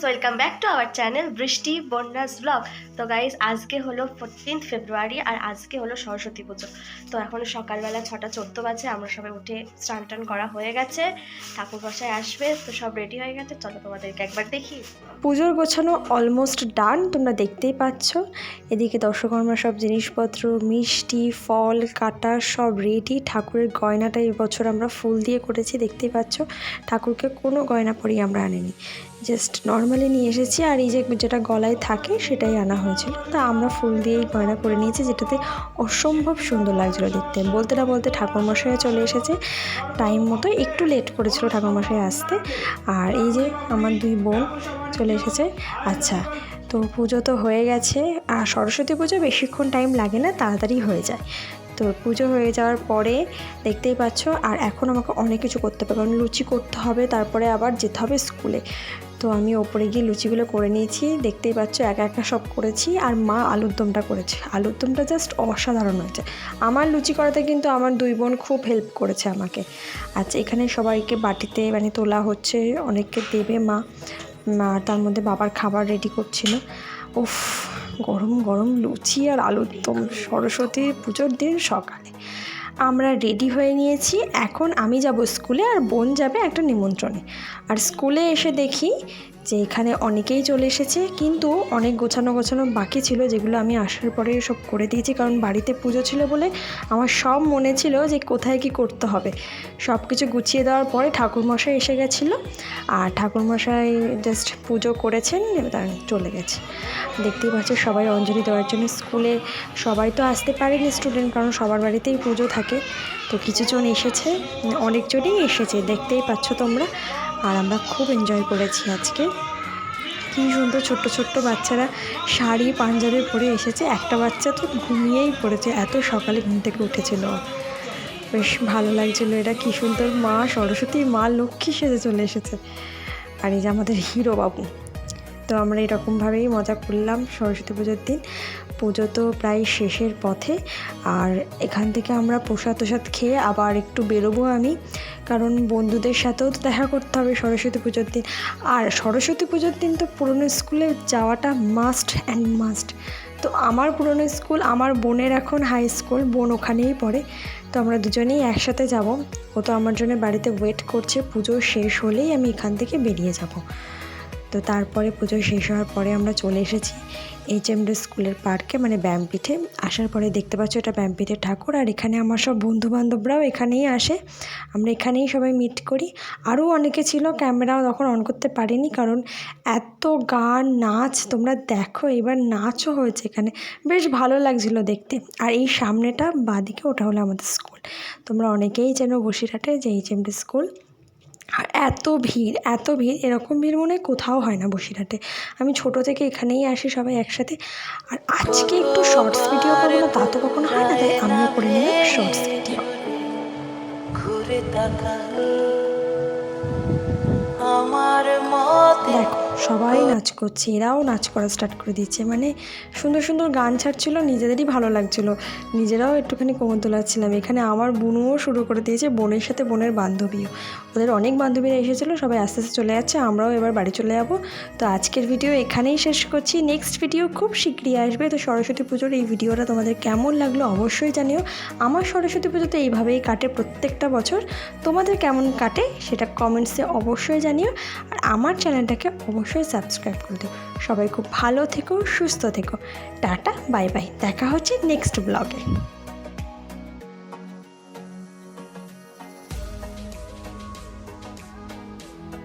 Friends welcome back to our channel Brishti বন্যাস blog তো guys আজকে হলো ফোরটিন্থ ফেব্রুয়ারি আর আজকে হলো সরস্বতী পুজো। তো এখন সকালবেলা ছটা চোদ্দ বাজে, আমরা সবাই উঠে স্নান টান করা হয়ে গেছে ঠাকুর বসায় আসবে, তো সব রেডি হয়ে গেছে। চলো তোমাদেরকে একবার দেখি। পুজোর গোছানো অলমোস্ট ডান তোমরা দেখতেই পাচ্ছ। এদিকে দর্শকর্মা সব জিনিসপত্র, মিষ্টি, ফল, কাটা সব রেডি ঠাকুরের গয়নাটা এবছর আমরা ফুল দিয়ে করেছি, দেখতেই পাচ্ছ। ঠাকুরকে কোনো গয়না পরিয়ে আমরা আনিনি। জাস্ট নর্মালি নিয়ে এসেছি আর এই যে যেটা গলায় থাকে সেটাই আনা হয়েছিল। তা আমরা ফুল দিয়েই গয়না করে নিয়েছি যেটাতে অসম্ভব সুন্দর লাগছিল দেখতে। বলতে না বলতে ঠাকুরমশাই চলে এসেছে। টাইম মতো একটু লেট করেছিল ঠাকুরমশাই আসতে। আর এই যে আমার দুই বোন চলে এসেছে। আচ্ছা তো পুজো তো হয়ে গেছে। আর সরস্বতী পুজো বেশিক্ষণ টাইম লাগে না, তাড়াতাড়ি হয়ে যায়। তো পুজো হয়ে যাওয়ার পরে দেখতেই পাচ্ছ, আর এখন আমাকে অনেক কিছু করতে হবে। কারণ লুচি করতে হবে, তারপরে আবার যেতে হবে স্কুলে। তো আমি ওপরে গিয়ে লুচিগুলো করে নিয়েছি। দেখতেই পাচ্ছ, একা একা সব করেছি আর মা আলুর দমটা করেছে। আলুর দমটা জাস্ট অসাধারণ হয়েছে। আমার লুচি করাতে কিন্তু আমার দুই বোন খুব হেল্প করেছে আমাকে। আচ্ছা এখানে সবাইকে বাটিতে মানে তোলা হচ্ছে, অনেককে দেবে মা। তার মধ্যে বাবার খাবার রেডি করছিল। উফ, গরম গরম লুচি আর আলুর দম, সরস্বতী পুজোর দিন সকালে। আমরা রেডি হয়ে নিয়েছি। এখন আমি যাব স্কুলে আর বোন যাবে একটা নিমন্ত্রণে। আর স্কুলে এসে দেখি যে এখানে অনেকেই চলে এসেছে, কিন্তু অনেক গোছানো গোছানো বাকি ছিল যেগুলো আমি আসার পরে সব করে দিয়েছি। কারণ বাড়িতে পুজো ছিল বলে আমার সব মনে ছিল যে কোথায় কি করতে হবে। সব কিছু গুছিয়ে দেওয়ার পরে ঠাকুরমশাই এসে গেছিল। আর ঠাকুরমশাই জাস্ট পুজো করেছেন চলে গেছে। দেখতেই পাচ্ছ সবাই অঞ্জলি দেওয়ার জন্য স্কুলে, সবাই তো আসতে পারেনি স্টুডেন্ট কারণ সবার বাড়িতেই পুজো থাকে। তো কিছুজন এসেছে, অনেকজনই এসেছে, দেখতেই পাচ্ছ তোমরা। আর আমরা খুব এনজয় করেছি আজকে। কী সুন্দর ছোট্ট ছোট্ট বাচ্চারা শাড়ি, পাঞ্জাবি পরে এসেছে। একটা বাচ্চা তো ঘুমিয়েই পড়েছে, এত সকালে ঘুম থেকে উঠেছিল। বেশ ভালো লাগছিল এটা, কী সুন্দর মা সরস্বতী, মা লক্ষ্মী সেজে চলে এসেছে। আর এই যে আমাদের হিরো বাবু তো আমরা এরকমভাবেই মজা করলাম সরস্বতী পুজোর দিন। পুজো তো প্রায় শেষের পথে। আর এখান থেকে আমরা প্রসাদ তোসাদ খেয়ে আবার একটু বেরোবো আমি। কারণ বন্ধুদের সাথেও তো দেখা করতে হবে সরস্বতী পুজোর দিন। আর সরস্বতী পুজোর দিন তো পুরনো স্কুলে যাওয়াটা মাস্ট অ্যান্ড মাস্ট তো আমার পুরনো স্কুল, আমার বোনের এখন হাই স্কুল বোন ওখানেই পড়ে। তো আমরা দুজনেই একসাথে যাব। ও তো আমার জন্য বাড়িতে ওয়েট করছে। পুজো শেষ হলেই আমি এখান থেকে বেরিয়ে যাব। তো তারপরে পুজো শেষ হওয়ার পরে আমরা চলে এসেছি এইচ এম ডি স্কুলের পার্কে মানে ব্যায়ামপীঠে। আসার পরে দেখতে পাচ্ছ এটা ব্যায়ামপীঠের ঠাকুর, আর এখানে আমার সব বন্ধু বান্ধবরাও এখানেই আসে। আমরা এখানেই সবাই মিট করি। আরও অনেকে ছিল ক্যামেরাও তখন অন করতে পারিনি, কারণ এত গান, নাচ, তোমরা দেখো, এবার নাচও হয়েছে এখানে। বেশ ভালো লাগছিল দেখতে। আর এই সামনেটা বাদিকে ওটা হলো আমাদের স্কুল। তোমরা অনেকেই যেন বসিরহাটে যে এইচ এম ডি স্কুল। আর এত ভিড় এত ভিড় এরকম ভিড় মনে হয় কোথাও হয় না বসিরহাটে। আমি ছোট থেকে এখানেই আসি সবাই একসাথে। আর আজকে একটু শর্টস ভিডিও করব না তা তো কখনো হয় না তাই আমিও করে নিলাম শর্টস ভিডিও ঘুরে আমার মতে দেখো। সবাই নাচ করছে, এরাও নাচ করা স্টার্ট করে দিচ্ছে মানে সুন্দর সুন্দর গান ছাড়ছিল, নিজেদেরই ভালো লাগছিল। নিজেরাও একটুখানি কোমর দোলাচ্ছিলাম। এখানে আমার বোনও শুরু করে দিয়েছে, বোনের সাথে বোনের বান্ধবীও। ওদের অনেক বান্ধবীরা এসেছিল, সবাই আস্তে আস্তে চলে যাচ্ছে, আমরাও এবার বাড়ি চলে যাব। তো আজকের ভিডিও এখানেই শেষ করছি। নেক্সট ভিডিও খুব শীঘ্রই আসবে। তো সরস্বতী পুজোর এই ভিডিওটা তোমাদের কেমন লাগল অবশ্যই জানিও। আমার সরস্বতী পুজো তো এইভাবেই কাটে প্রত্যেকটা বছর। তোমাদের কেমন কাটে সেটা কমেন্টসে অবশ্যই জানিও। আর আমার চ্যানেলটাকে অবশ্যই সাবস্ক্রাইব করে দিও। সবাই খুব ভালো থেকো, সুস্থ থেকো। Tata, bye bye. দেখা হচ্ছে নেক্সট ব্লগে